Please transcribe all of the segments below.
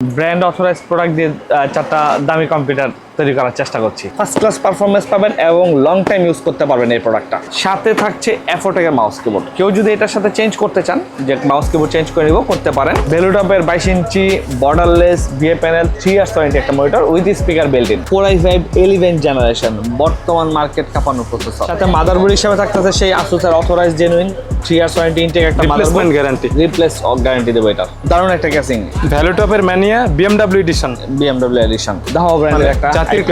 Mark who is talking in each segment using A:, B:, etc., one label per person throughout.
A: Brand authorise product দিয়ে চারটা দামি কম্পিউটার তৈরি করার চেষ্টা করছি। ফার্স্ট ক্লাস পারফরমেন্স পাবেন এবং লং টাইম ইউজ করতে পারবেন এই প্রোডাক্টটা সাথে থাকছে অ্যাফোটেকের মাউস কিবোর্ড কেউ যদি এটার সাথে চেঞ্জ করতে চান যে মাউস কিবোর্ড চেঞ্জ করে নিব করতে পারেন। ভ্যালুটপের বাইশ ইঞ্চি borderless VA panel three years warranty একটা monitor with speaker built in four I five eleven generation বর্তমান মার্কেট কাঁপানো প্রসেসর সাথে মাদারবোর্ড হিসেবে থাকতেছে সেই আসুসের authorized genuine three years warranty intact একটা
B: রিপ্লেসমেন্ট গ্যারান্টি
A: রিপ্লেস গ্যারান্টি দেবো এটা। দারুণ একটা casing
B: ভ্যালুটপের mania BMW edition
A: BMW edition দাও ব্র্যান্ডের একটা
B: জাতির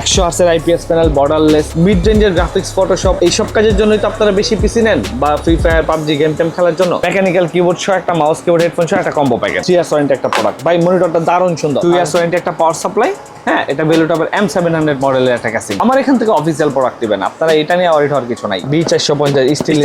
A: একশো আর্টসের আইপিএস প্যানেল বর্ডারলেস মিড রেঞ্জের গ্রাফিক্স ফটোশপ এইসব কাজের জন্যই তো আপনারা বেশি পিসি নেন বা ফ্রি ফায়ার পাবজি গেম টেম খেলার জন্য। মেকানিক্যাল কিবোর্ড সহ একটা মাউস কিবোর্ড হেডফোন সহ একটা combo package three years warranty একটা প্রোডাক্ট বাই মনিটরটা দারুণ সুন্দর। টু ইয়ার্স ওয়ারেন্টি একটা পাওয়ার সাপ্লাই হ্যাঁ এটা বেলুটপের এম সেভেন হান্ড্রেড মডেলের একটা ক্যাসিং আমার এখান থেকে অফিসিয়াল প্রোডাক্ট দিবেন। আপনারা এটা নিয়ে অরিট হওয়ার কিছু নাই। বি চারশো পঞ্চাশ স্টিল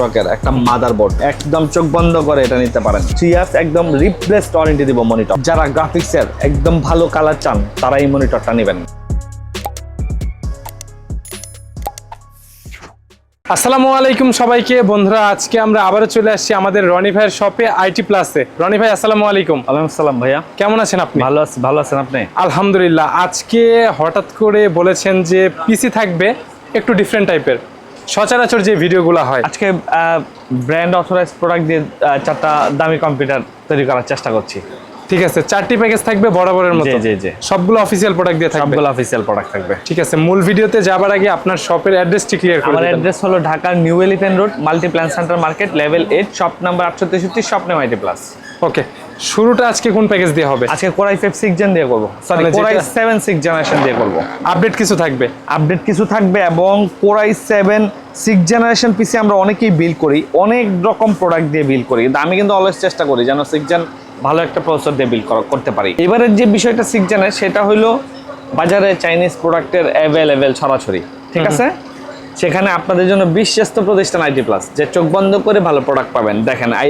A: রকের একটা মাদারবোর্ড একদম চোখ বন্ধ করে এটা নিতে পারেন। থ্রি ইয়ার্স একদম রিপ্লেসড ওয়ারেন্টি দিব মনিটর যারা গ্রাফিক্সের একদম ভালো কালার চান তারা এই মনিটরটা নেবেন।
B: আসসালামু আলাইকুম সবাইকে। বন্ধুরা আজকে আমরা আবারও চলে আসছি আমাদের রনি ভাইয়ের শপে আইটি প্লাসে রনি ভাই আসসালামু আলাইকুম।
A: সালাম ভাইয়া।
B: কেমন আছেন আপনি?
A: ভালো আছে ভালো আছেন আপনি?
B: আলহামদুলিল্লাহ। আজকে হঠাৎ করে বলেছেন যে পিসি থাকবে একটু ডিফারেন্ট টাইপের সচরাচর যে ভিডিওগুলো হয়।
A: আজকে ব্র্যান্ড অথরাইজ প্রোডাক্ট দিয়ে চারটা দামি কম্পিউটার তৈরি করার চেষ্টা করছি।
B: ঠিক আছে চারটি প্যাকেজ থাকবে বরাবরের মতো।
A: জি, জি।
B: সবগুলো অফিসিয়াল প্রোডাক্ট দিয়ে থাকবে।
A: সবগুলো অফিসিয়াল প্রোডাক্ট থাকবে।
B: ঠিক আছে মূল ভিডিওতে যাবার আগে আপনার শপের অ্যাড্রেসটি ক্লিয়ার করুন
A: আমার অ্যাড্রেস হলো ঢাকার New Elephant Road Multiplan Center market level 8 shop number আটশো তেষট্টি shop name IT plus
B: okay শুরুটা আজকে কোন প্যাকেজ দিয়ে হবে?
A: আজকে কোরাই ফাইভ সিক্স জেন দিয়ে করব। Sorry core i seven six generation দিয়ে করব।
B: আপডেট কিছু থাকবে?
A: আপডেট কিছু থাকবে এবং core i seven six generation PC আমরা অনেকেই বিল করি অনেক রকম প্রোডাক্ট দিয়ে বিল করি কিন্তু আমি কিন্তু অলওয়েজ চেষ্টা করি যেন সিক্স জেন ভালো একটা প্রসেসর দিয়ে বিল করতে পারি। এবারের যে বিষয়টা সিক্স জেনের সেটা হলো বাজারে চাইনিজ প্রোডাক্টের অ্যাভেলেবেল ছড়াছড়ি ঠিক আছে? সেখানে আপনাদের জন্য বিশ্বস্ত প্রতিষ্ঠান আইটি প্লাস যে চোখ বন্ধ করে ভালো প্রোডাক্ট পাবেন। দেখেন আই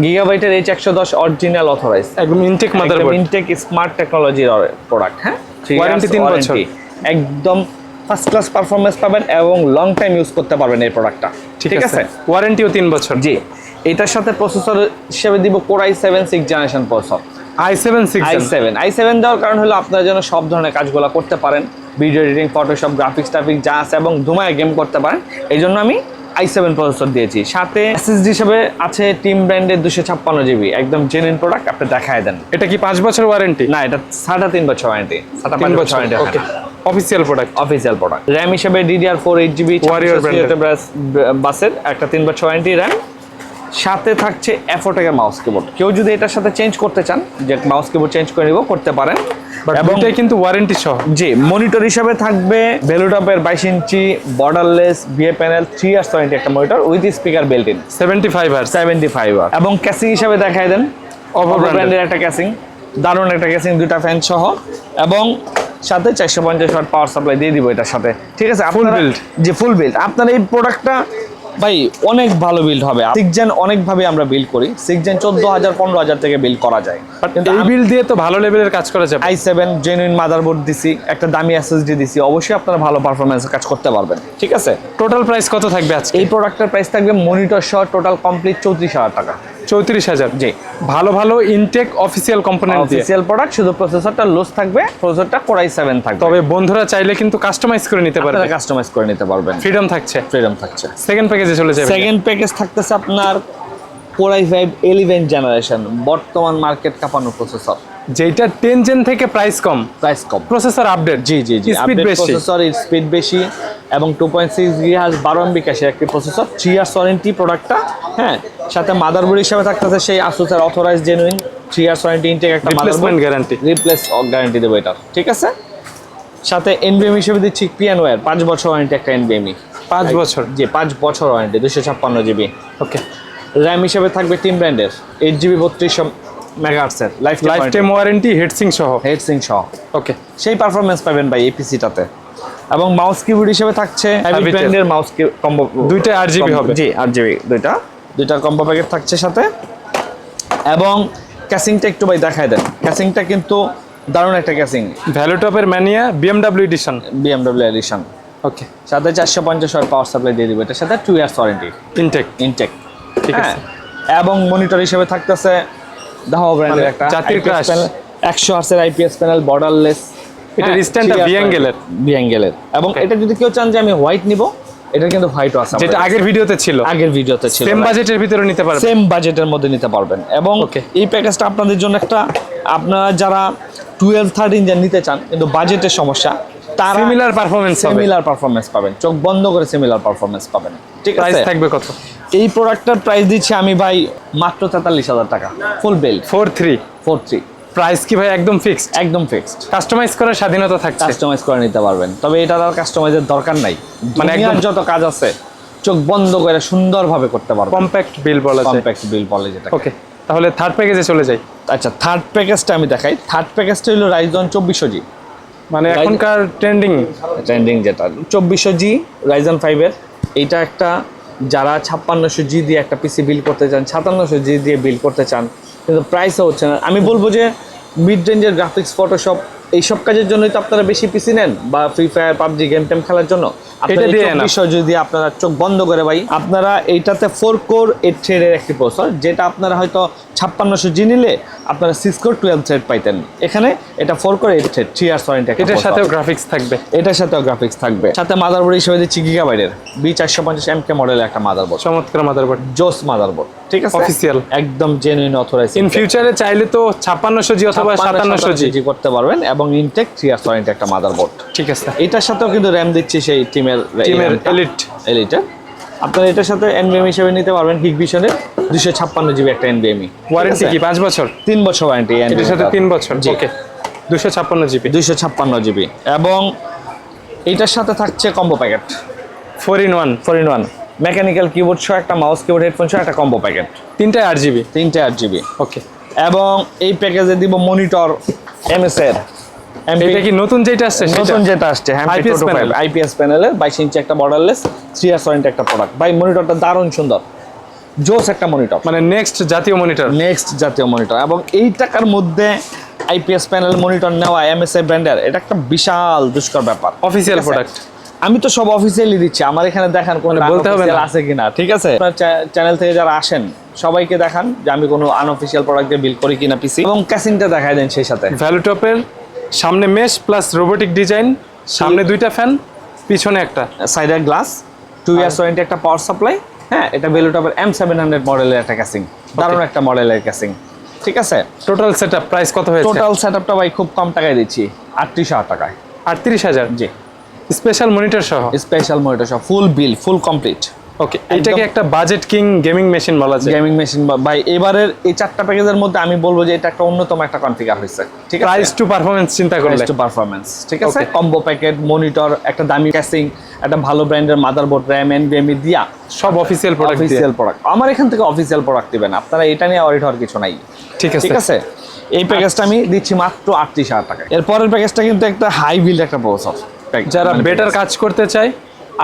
A: গিগাবাইটের এইচ একশো দশ অরিজিনাল অথরাইজ
B: একদম ইনটেক মাদারবোর্ড
A: ইনটেক স্মার্ট টেকনোলজির প্রোডাক্ট হ্যাঁ? Years
B: তিন বছর।
A: একদম ফার্স্ট ক্লাস পারফরমেন্স পাবেন এবং লং টাইম ইউজ করতে পারবেন এই প্রোডাক্টটা
B: ঠিক আছে। ওয়ারেন্টিও তিন বছর।
A: জি। এটার সাথে প্রসেসর হিসেবে দিব core i seven six generation processor
B: I seven six
A: I seven I seven দেওয়ার কারণ হলো আপনারা যেন সব ধরনের কাজগুলো করতে পারেন। ভিডিও এডিটিং ফটোশপ গ্রাফিক্স টাফিক যা আছে এবং ধুমায় গেম করতে পারেন। এই জন্য আমি আই সেভেন প্রসেসর দিয়েছি। সাথে এসএসডি হিসেবে আছে টিম ব্র্যান্ডের দুশো ছাপ্পান্ন জিবি একদম জেনুইন প্রোডাক্ট আপনি দেখায় দেন।
B: এটা কি পাঁচ বছর ওয়ারেন্টি
A: না এটা সাড়ে তিন বছর ওয়ারেন্টি সাড়ে পাঁচ
B: বছর
A: warranty
B: official product
A: official product RAM হিসেবে ডিডিআর ফোর এইট জিবি বাসের একটা তিন বছর ওয়ারেন্টি র্যাম সাথে থাকছে অ্যাফোটেকের মাউস কিবোর্ড কেউ যদি এটার সাথে চেঞ্জ করতে চান যে মাউস কিবোর্ড চেঞ্জ করে নিব করতে পারেন। এবং
B: কিন্তু ওয়ারেন্টি সহ।
A: জি মনিটর হিসাবে থাকবে ভ্যালুটপের বাইশ ইঞ্চি borderless VA panel three years warranty একটা monitor with speaker built in
B: seventy five hertz
A: seventy five আর এবং ক্যাসিং হিসাবে দেখাই দেন। অপো ব্র্যান্ডের একটা ক্যাসিং দারুণ একটা ক্যাসিং দুটা ফ্যান সহ। এবং সাথে চারশো পঞ্চাশ ওয়াট পাওয়ার সাপ্লাই দিয়ে দিব এটার সাথে। ঠিক আছে আপনারা-
B: build।
A: জি ফুল বিল্ড আপনার এই প্রোডাক্টটা ভাই অনেক ভালো বিল্ড হবে। সিক্সজেন অনেকভাবে আমরা বিল্ড করি। সিক্সজেন চোদ্দ হাজার পনেরো হাজার থেকে বিল্ড করা যায়। কিন্তু
B: এই বিল দিয়ে তো ভালো লেভেলের কাজ করা যাবে।
A: আই সেভেন জেনুইন মাদারবোর্ড দিছি একটা দামি এসএসডি দিছি অবশ্যই আপনারা ভালো পারফরমেন্স কাজ করতে পারবেন। ঠিক আছে?
B: টোটাল প্রাইস কত থাকবে আজকে?
A: এই প্রোডাক্টের প্রাইস থাকবে মনিটর সহ টোটাল কমপ্লিট চৌত্রিশ হাজার টাকা।
B: চৌত্রিশ হাজার।
A: জি।
B: ভালো ভালো intact official component
A: official product শুধু প্রসেসরটা লুজ থাকবে প্রসেসরটা কোরাই সেভেন থাকবে।
B: তবে বন্ধুরা চাইলে কিন্তু কাস্টমাইজ করে নিতে পারবে।
A: কাস্টমাইজ করে নিতে পারবেন।
B: ফ্রিডম থাকছে।
A: ফ্রিডম থাকছে।
B: সেকেন্ড প্যাকেজে চলে যাবে।
A: সেকেন্ড প্যাকেজ থাকতেছে আপনার core i five eleven generation বর্তমান মার্কেট কাঁপানো প্রসেসর
B: যেটা টেন জেন থেকে প্রাইস কম।
A: প্রাইস কম।
B: প্রসেসর আপডেট
A: জি জি জি।
B: স্পিড বেশি।
A: প্রসেসর স্পিড বেশি এবং টু পয়েন্ট সিক্স গিগাহাজ বারো এমবি ক্যাশের একটি প্রসেসর থ্রি ইয়ার্স ওয়ারেন্টি প্রোডাক্টটা হ্যাঁ। সাথে মাদারবোর্ড হিসাবে থাকতেছে সেই আসুসের authorized genuine three years warranty intact একটা
B: রিপ্লেসমেন্ট গ্যারান্টি
A: রিপ্লেস গ্যারান্টি দেবো এটা। ঠিক আছে? সাথে এনবিএম হিসেবে দিচ্ছি পিএন ওয়ার পাঁচ বছর ওয়ারেন্টি একটা এনবিএমই
B: পাঁচ বছর।
A: জি পাঁচ বছর ওয়ারেন্টি দুশো ছাপ্পান্ন জিবি
B: ওকে
A: র্যাম হিসেবে থাকবে টিম ব্র্যান্ডের। এইট জিবি বত্রিশশো মেগাহার্টসের life
B: life time warranty heatsink সহ।
A: হেড সিং সহ।
B: ওকে
A: সেই পারফরমেন্স পাবেন ভাই এপিসিটাতে এবং মাউস কিবোর্ড হিসেবে থাকছে হ্যাভি ব্র্যান্ডের মাউস কম্বো
B: দুইটা 8GB হবে।
A: জি আট জিবি দুইটা। দুইটা কম্বো প্যাকেট থাকছে সাথে। এবং ক্যাসিংটা একটু ভাই দেখায় দেন। ক্যাসিংটা কিন্তু দারুণ একটা casing
B: ভ্যালুটপের mania BMW edition
A: BMW edition
B: okay
A: সাথে চারশো পঞ্চাশ ওয়াট পাওয়ার সাপ্লাই দিয়ে দিব। এটার সাথে two years warranty
B: intact
A: intact
B: ঠিক আছে।
A: এবং মনিটর হিসেবে থাকতেছে দাহাও ব্র্যান্ডের একটা
B: জাতির
A: IPS
B: crush।
A: 100 আর্সের আইপিএস প্যানেল বর্ডারলেস
B: এটার স্ট্যান্ডটা বিয়াঙ্গেলের
A: বিয়াঙ্গেলের এবং এটা যদি কেউ চান যে আমি হোয়াইট নিব এটা কিন্তু হোয়াইটও আছে
B: যেটা আগের ভিডিওতে ছিল।
A: আগের ভিডিওতে ছিল
B: সেম বাজেটের ভিতরে নিতে পারবে
A: সেম বাজেটের মধ্যে নিতে পারবেন। এবং এই প্যাকেজটা আপনাদের জন্য একটা আপনারা যারা টুয়েলভ থার্টিন যে নিতে চান কিন্তু বাজেটের সমস্যা তারা
B: সিমিলার পারফরমেন্স
A: সিমিলার পারফরমেন্স পাবেন। চোখ বন্ধ করে সিমিলার পারফরমেন্স পাবেন। ঠিক আছে?
B: থাকবে কত?
A: এই প্রোডাক্টটার প্রাইস দিচ্ছি আমি ভাই মাত্র তেতাল্লিশ হাজার টাকা full build
B: four three
A: four three
B: price কি ভাই? একদম ফিক্সড
A: একদম ফিক্সড
B: কাস্টমাইজ করার স্বাধীনতা থাকছে।
A: কাস্টমাইজ করে নিতে পারবেন। তবে এটা আর কাস্টমাইজের দরকার নাই। মানে
B: একদম-
A: যত কাজ আছে চোখ বন্ধ করে সুন্দরভাবে করতে পারবেন।
B: কম্প্যাক্ট বিল বলা যায়।
A: কম্প্যাক্ট বিল বলে যেটা
B: ওকে তাহলে থার্ড প্যাকেজে চলে যাই।
A: আচ্ছা থার্ড প্যাকেজটা আমি দেখাই। থার্ড প্যাকেজটা হলো রাইজন চব্বিশশো জি।
B: মানে এখনকার ট্রেন্ডিং
A: ট্রেন্ডিং যেটা চব্বিশশো জি রাইজন ফাইভের এইটা একটা যারা ছাপ্পান্নশো জি দিয়ে একটা পিসি বিল করতে চান সাতান্নশো জি দিয়ে বিল করতে চান কিন্তু প্রাইসও হচ্ছে না। আমি বলব যে মিড রেঞ্জের গ্রাফিক্স ফটোশপ এইসব কাজের জন্যই তো আপনারা বেশি পিসি নেন বা ফ্রি ফায়ার পাবজি গেম টেম খেলার জন্য।
B: এটা দিয়ে
A: বিষয় যদি আপনারা চোখ বন্ধ করে ভাই আপনারা এইটাতে ফোর কোর এইট থ্রেডের একটি প্রসেসর যেটা আপনারা হয়তো ছাপ্পান্নশো জি নিলে আপনারা সিক্স কোর টুয়েলভ থ্রেড পাইতেন। এখানে এটা four core eight thread three আর ওয়ারেন্টি
B: এটার সাথেও গ্রাফিক্স থাকবে।
A: এটার সাথেও গ্রাফিক্স থাকবে। সাথে মাদারবোর্ড হিসেবে দিচ্ছি গিগাবাইটের বি চারশো পঞ্চাশ এম কে মডেলের একটা মাদারবোর্ড
B: চমৎকার মাদারবোর্ড
A: জোস মাদারবোর্ড ঠিক আছে?
B: Official।
A: একদম জেনুইন অথরাইজ
B: ইন ফিউচারে চাইলে তো ছাপ্পান্নশো জি অথবা সাতান্নশো জি।
A: করতে পারবেন এবং ইনটেক থ্রি ইয়ার্স ওয়ারেন্টি একটা মাদারবোর্ড
B: ঠিক আছে।
A: এটার সাথেও কিন্তু র্যাম দিচ্ছি সেই টিমের
B: টিমের এলিট
A: এলিটা আপনারা এটার সাথে এনবিএম হিসেবে নিতে পারবেন হিগভিশনের দুশো ছাপ্পান্ন জিবি একটা এনবিএমই
B: ওয়ারেন্টি কি পাঁচ বছর?
A: তিন বছর ওয়ারেন্টি
B: এটার সাথে তিন বছর। ওকে দুশো ছাপ্পান্ন জিবি?
A: দুইশো ছাপ্পান্ন জিবি। এবং এইটার সাথে থাকছে combo packet
B: four in one
A: four in one mechanical keyboard সহ একটা মাউস কিবোর্ড হেডফোন সহ একটা কম্বো প্যাকেট
B: তিনটে আট জিবি?
A: তিনটে আট জিবি।
B: ওকে
A: এবং এই প্যাকেজে দিব মনিটর এমএস এর
B: এটা কি নতুন যেটা আসছে
A: নতুন যেটা আসছে
B: IPS panel।
A: আইপিএস প্যানেলের বাইশ ইঞ্চি একটা বর্ডারলেস থ্রি ইয়ার্স ওয়ারেন্টি একটা প্রোডাক্ট ভাই মনিটরটা দারুণ সুন্দর। জোস একটা মনিটর।
B: মানে নেক্সট জাতীয় মনিটর।
A: নেক্সট জাতীয় মনিটর। এবং এই টাকার মধ্যে আইপিএস প্যানেল মনিটর নেওয়া এমএসআই ব্র্যান্ডের এটা একটা বিশাল দুষ্কর ব্যাপার।
B: অফিসিয়াল প্রোডাক্ট
A: আমি তো সব অফিসিয়ালি দিচ্ছি। আমার এখানে দেখান কোন
B: মানে বলতে হবে।
A: আছে কিনা ঠিক আছে? আপনার চ্যানেল থেকে যারা আসেন সবাইকে দেখান যে আমি কোনো আনঅফিসিয়াল প্রোডাক্ট দিয়ে বিল করি কিনা পিসি এবং ক্যাসিংটা দেখাই দেন সেই সাথে।
B: ভ্যালুটপের সামনে মেশ প্লাস রোবোটিক ডিজাইন সামনে দুইটা ফ্যান পিছনে একটা।
A: সাইডের গ্লাস টু ইয়ার্স ওয়ারেন্টি একটা পাওয়ার সাপ্লাই হ্যাঁ এটা বেলুটপের এম সেভেন হান্ড্রেড মডেলের একটা ক্যাসিং দারুণ একটা মডেলের ক্যাসিং ঠিক আছে?
B: টোটাল সেট আপ প্রাইস কত হয়েছে?
A: টোটাল সেট আপটা ভাই খুব কম টাকায় দিচ্ছি আটত্রিশ হাজার টাকায়।
B: আটত্রিশ হাজার?
A: জি।
B: স্পেশাল মনিটর সহ?
A: স্পেশাল মনিটর সহ ফুল বিল ফুল কমপ্লিট
B: ওকে এইটাকে একটা বাজেট কিং গেমিং মেশিন বলা যায়।
A: গেমিং মেশিন ভাই এবারের এই চারটা প্যাকেজের মধ্যে আমি বলব যে এটা একটা অন্যতম একটা কনফিগার হয়েছে ঠিক আছে?
B: প্রাইস টু পারফরমেন্স চিন্তা করলে।
A: প্রাইস টু পারফরমেন্স ঠিক আছে? কম্বো প্যাকেট মনিটর একটা দামি ক্যাসিং একটা ভালো ব্র্যান্ডের মাদারবোর্ড র্যাম এনবিএমই দিয়া।
B: সব অফিসিয়াল প্রোডাক্ট
A: অফিসিয়াল প্রোডাক্ট আমার এখান থেকে অফিসিয়াল প্রোডাক্ট দিবেন আপনারা এটা নিয়ে অরিট হওয়ার কিছু নাই।
B: ঠিক আছে।
A: ঠিক আছে? এই প্যাকেজটা আমি দিচ্ছি মাত্র আটত্রিশ হাজার টাকা এরপরের প্যাকেজটা কিন্তু একটা হাই বিল্ড একটা প্রসেসর
B: যারা বেটার কাজ করতে চায়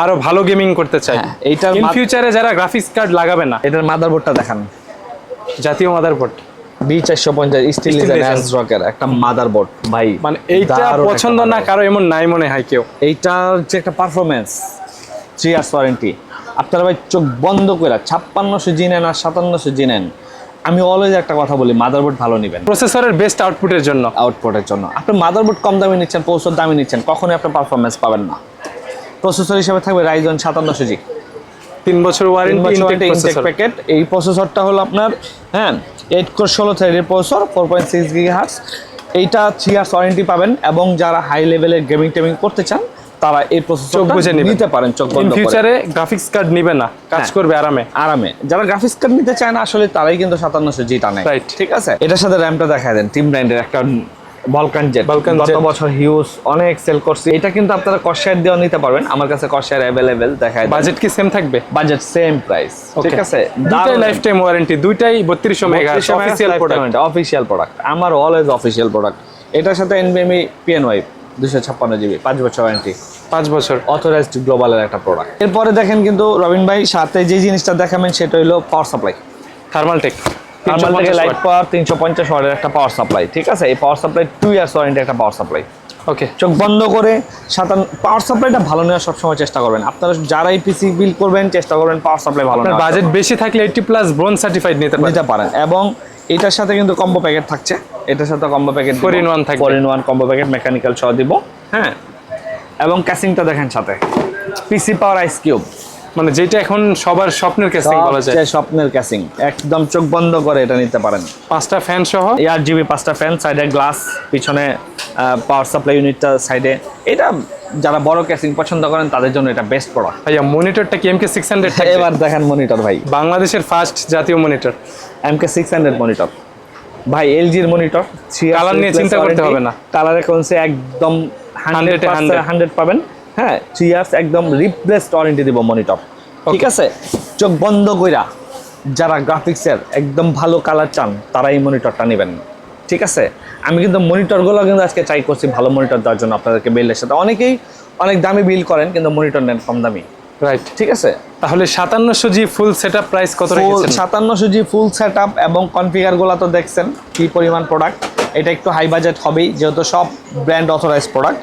B: আরও ভালো গেমিং করতে চায়
A: হ্যাঁ, এইটার
B: ইন ফিউচারে যারা গ্রাফিক্স কার্ড লাগাবে না
A: এটার মাদারবোর্ডটা দেখান।
B: জাতীয় মাদারবোর্ড
A: বি চারশো পঞ্চাশ স্টিল রকের একটা মাদারবোর্ড ভাই।
B: মানে এইটা পছন্দ না কারও এমন নাই মনে হয় কেউ।
A: এইটার যে একটা পারফরমেন্স থ্রি ইয়ার্স ওয়ারেন্টি আপনারা ভাই চোখ বন্ধ করে ছাপ্পান্নশো জি নেন আর সাতান্নশো জি নেন আমি অলওয়েজ একটা কথা বলি মাদারবোর্ড ভালো নেবেন।
B: প্রসেসরের বেস্ট আউটপুটের জন্য।
A: আউটপুটের জন্য। আপনি মাদারবোর্ড কম দামে নিচ্ছেন প্রসেসর দামে নিচ্ছেন কখনোই আপনি পারফরমেন্স পাবেন না। প্রসেসর হিসেবে থাকবে রাইজন সাতান্নশো জি
B: তিন বছর ওয়ারেন্টি ইনটেক
A: প্যাকেট এই প্রসেসরটা হলো আপনার হ্যাঁ এইট কোর ষোলো থ্রেডের processor four point six giga hertz এইটা থ্রি ইয়ার্স ওয়ারেন্টি পাবেন এবং যারা হাই লেভেলের গেমিং টেমিং করতে চান তারা এই প্রসেসর
B: চোখ বুজে
A: নিতে পারেন চোখ বন্ধ
B: ফিউচারে গ্রাফিক্স কার্ড নিবে না কাজ
A: হ্যাঁ।
B: করবে আরামে।
A: আরামে। যারা গ্রাফিক্স কার্ড নিতে চায় না আসলে তারাই কিন্তু সাতান্নশো জি টানে. ঠিক আছে? এটার সাথে র্যামটা দেখা দেন টিম ব্র্যান্ডের একটা বলকান জেট গত বছর হিউজ অনেক সেল করছে। এটা কিন্তু আপনারা কষার দিয়েও নিতে পারবেন। আমার কাছে কষার অ্যাভেলেবেল দেখায়
B: বাজেট কি সেম থাকবে?
A: বাজেট সেম প্রাইস ঠিক আছে?
B: দুইটাই লাইফ টাইম ওয়ারেন্টি দুইটাই বত্রিশশো mega official product
A: official product আমার অলওয়েজ অফিসিয়াল প্রোডাক্ট এটার সাথে এনবিএমই পিএন ওয়াই দুশো ছাপ্পান্ন জিবি পাঁচ বছর ওয়ারেন্টি
B: পাঁচ বছর।
A: অথরাইজড গ্লোবালের একটা প্রোডাক্ট এরপরে দেখেন কিন্তু রবিন ভাই সাথে যে জিনিসটা দেখাবেন সেটা হলো power supply
B: thermal take
A: thermal থেকে লাইট পাওয়ার তিনশো পঞ্চাশ ওয়াটের একটা পাওয়ার সাপ্লাই ঠিক আছে? এই power supply two years warranty একটা পাওয়ার সাপ্লাই
B: ওকে
A: চোখ বন্ধ করে সাতান পাওয়ার সাপ্লাইটা ভালো নেওয়ার সবসময় চেষ্টা করবেন। আপনারা যারাই পিসি বিল করবেন চেষ্টা করবেন পাওয়ার সাপ্লাই ভালো
B: বাজেট বেশি থাকলে এইটি প্লাস ব্রোন সার্টিফাইড নিতে
A: নিতে পারেন। এবং এটার সাথে কিন্তু কম্বো প্যাকেট থাকছে। এটার সাথে combo packet
B: Four in one থাকবে।
A: Four in one combo packet mechanical সহ দিব। হ্যাঁ। এবং ক্যাসিংটা দেখেন সাথে। পিসি পাওয়ার আইস কিউব
B: মানে যেটা এখন সবার স্বপ্নের কেসিং বলা যায়।
A: স্বপ্নের ক্যাসিং একদম চোখ বন্ধ করে এটা নিতে পারেন।
B: পাঁচটা ফ্যান সহ?
A: এয়ার জিবি পাঁচটা ফ্যান সাইডে গ্লাস পিছনে পাওয়ার সাপ্লাই ইউনিটটা সাইডে এটা যারা বড় ক্যাসিং পছন্দ করেন তাদের জন্য এটা বেস্ট প্রোডাক্ট
B: ভাইয়া মনিটরটা কি এমকে সিক্স হান্ড্রেড
A: এবার দেখেন মনিটর ভাই।
B: বাংলাদেশের ফার্স্ট জাতীয় monitor
A: MK six hundred monitor ভাই এলজির মনিটর
B: Colour নিয়ে চিন্তা করতে হবে না।
A: কালারে কোনসে একদম হান্ড্রেড
B: 100
A: হান্ড্রেড পাবেন। হ্যাঁ থ্রি ইয়ার্স একদম রিপ্লেসড ওয়ারেন্টি দিব মনিটর ঠিক আছে? চোখ বন্ধ কইরা যারা গ্রাফিক্সের একদম ভালো কালার চান তারা এই মনিটরটা নেবেন। ঠিক আছে? আমি কিন্তু মনিটরগুলো কিন্তু আজকে ট্রাই করছি ভালো মনিটর দেওয়ার জন্য আপনাদেরকে বিলের সাথে। অনেকেই অনেক দামি বিল করেন কিন্তু মনিটর নেন কম দামি।
B: রাইট
A: ঠিক আছে?
B: তাহলে সাতান্নশো জি ফুল সেট প্রাইস কত
A: সাতান্নশো জি ফুল সেট আপ এবং কনফিগারগুলো তো দেখছেন কি পরিমাণ প্রোডাক্ট এটা একটু হাই বাজেট হবেই যেহেতু সব ব্র্যান্ড অথরাইজ প্রোডাক্ট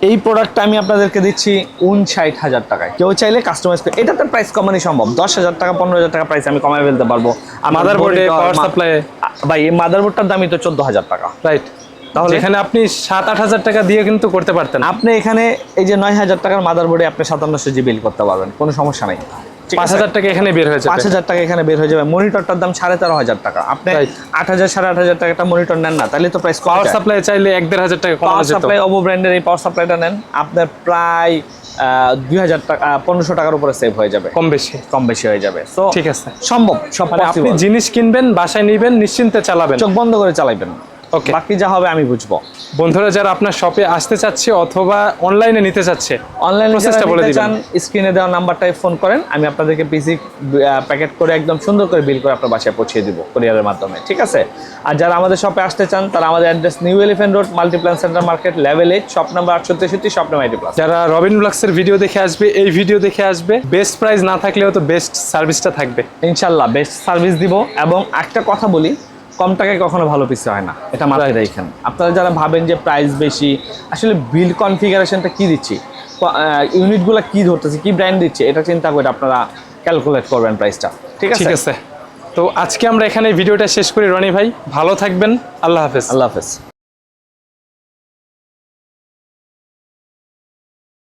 A: এই প্রোডাক্টটা আমি আপনাদেরকে দিচ্ছি উনষাট হাজার টাকায়। কেউ চাইলে কাস্টমাইজ করে এটাতে প্রাইস কমানি সম্ভব। দশ হাজার টাকা পনেরো হাজার টাকা প্রাইস আমি কমাই ফেলতে পারব। আর
B: Motherboard এ,
A: monitor,
B: power
A: মা-
B: supply এ।
A: ভাই এই মাদারবোর্ডটার দামই তো চোদ্দ হাজার টাকা।
B: রাইট
A: তাহলে?
B: এখানে আপনি সাত আট হাজার টাকা দিয়ে কিন্তু করতে পারতেন।
A: আপনি এখানে এই যে নয় হাজার টাকার মাদারবোর্ডে আপনি সাতান্নশো জি বিল করতে পারবেন। কোনো সমস্যা নাই।
B: পাঁচ হাজার টাকা এখানে বের হয়ে
A: পাঁচ হাজার টাকা এখানে বের হয়ে যাবে। মনিটরটার দাম সাড়ে তেরো হাজার টাকা। আপনি আট হাজার সাড়ে আট হাজার টাকা একটা মনিটর নেন না তাহলে তো প্রাইস
B: পাওয়ার সাপ্লাই চাইলে এক দেড় হাজার টাকা
A: পাওয়ার সাপ্লাই ওভো ব্র্যান্ডের এই পাওয়ার সাপ্লাইটা নেন। আপনার প্রায় দুই হাজার টাকা পনেরোশো টাকার উপরে সেভ হয়ে যাবে।
B: কম বেশি।
A: কম বেশি হয়ে যাবে। সো
B: ঠিক আছে।
A: সম্ভব। সব
B: মানে আপনি জিনিস কিনবেন বাসায় নিবেন নিশ্চিন্তে চালাবেন।
A: চোখ বন্ধ করে চালাইবেন।
B: Okay.
A: বাকি যা হবে আমি বুঝব।
B: বন্ধুরা যারা আপনার শপে আসতে চাচ্ছে অথবা অনলাইনে নিতে চাচ্ছে
A: অনলাইন
B: Process টা বলে দিবেন।
A: স্ক্রিনে দেওয়া নাম্বারটায় ফোন করেন আমি আপনাদেরকে পিসি প্যাকেট করে একদম সুন্দর করে বিল করে আপনার বাসায় পৌঁছে দিব কুরিয়ারের মাধ্যমে ঠিক আছে? আর যারা আমাদের শপে আসতে চান তারা আমাদের address New Elephant Road Multiplan Center market level eight shop number আটশো তেষট্টি শপ নাম্বার এইটি প্লাস
B: যারা রবিন ব্লগসের ভিডিও দেখে আসবে এই ভিডিও দেখে আসবে বেস্ট প্রাইস না থাকলেও তো বেস্ট সার্ভিসটা থাকবে।
A: ইনশাল্লাহ বেস্ট সার্ভিস দিব। এবং একটা কথা বলি কম টাকায় কখনো ভালো পিসি হয় না। এটা মাথায় রাখেন আপনারা যারা ভাবেন যে প্রাইস বেশি আসলে বিল কনফিগারেশনটা কি দিচ্ছি? ইউনিটগুলো কি ধরতেছে কি ব্র্যান্ড দিচ্ছে এটা চিন্তা করে আপনারা ক্যালকুলেট করবেন প্রাইসটা ঠিক আছে?
B: ঠিক আছে। তো আজকে আমরা এখানে ভিডিওটা শেষ করি। রনি ভাই ভালো থাকবেন। আল্লাহ হাফেজ।
A: আল্লাহ হাফেজ।